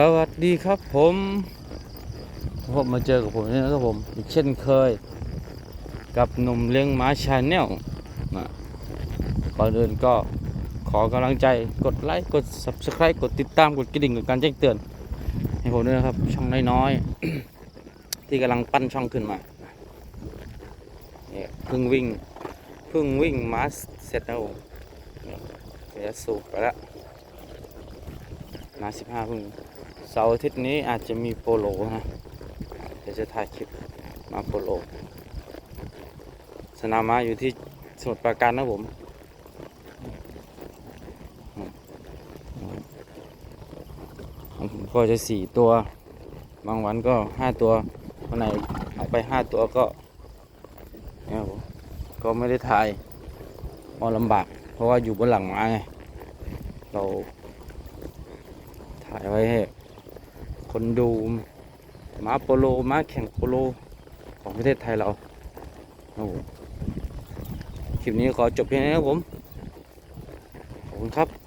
สวัสดีครับผมพบมาเจอกับผมนี่นะครับผมอีกเช่นเคย กับหนุ่มเลี้ยงหมาชาแนลนะก่อนอื่นก็ขอกำลังใจกดไลค์กด subscribe กดติดตามกดกระดิ่งกดการแจ้งเตือน ให้ผมด้วยนะครับ ช่องน้อยๆ ที่กำลังปั้นช่องขึ้นมาเนี่ยเพิ่งวิ่งเพิ่งวิ่งมาเสร็จแล้วเนี่ยเดี๋ยวสูบไปแล้วมาสิบห้าพึ่ง เสาร์อาทิตย์นี้อาจจะมีโปโลนะเดี๋ยวจะถ่ายคลิปมาโปโล สนามม้าอยู่ที่สมุทรปราการนะผมผมก็จะสี่ตัวบางวันก็ห้าตัววันไหนเอาไปห้าตัวก็เนี่ยผมก็ไม่ได้ถ่ายมอลำบาก เพราะว่าอยู่บนหลังม้าไงเราถ่ายไว้ให้ คนดูม้าโปโลม้าแข่งโปโลของประเทศไทยเราโอ้โหคลิปนี้ขอจบเพียงนี้ครับผม ขอบคุณครับ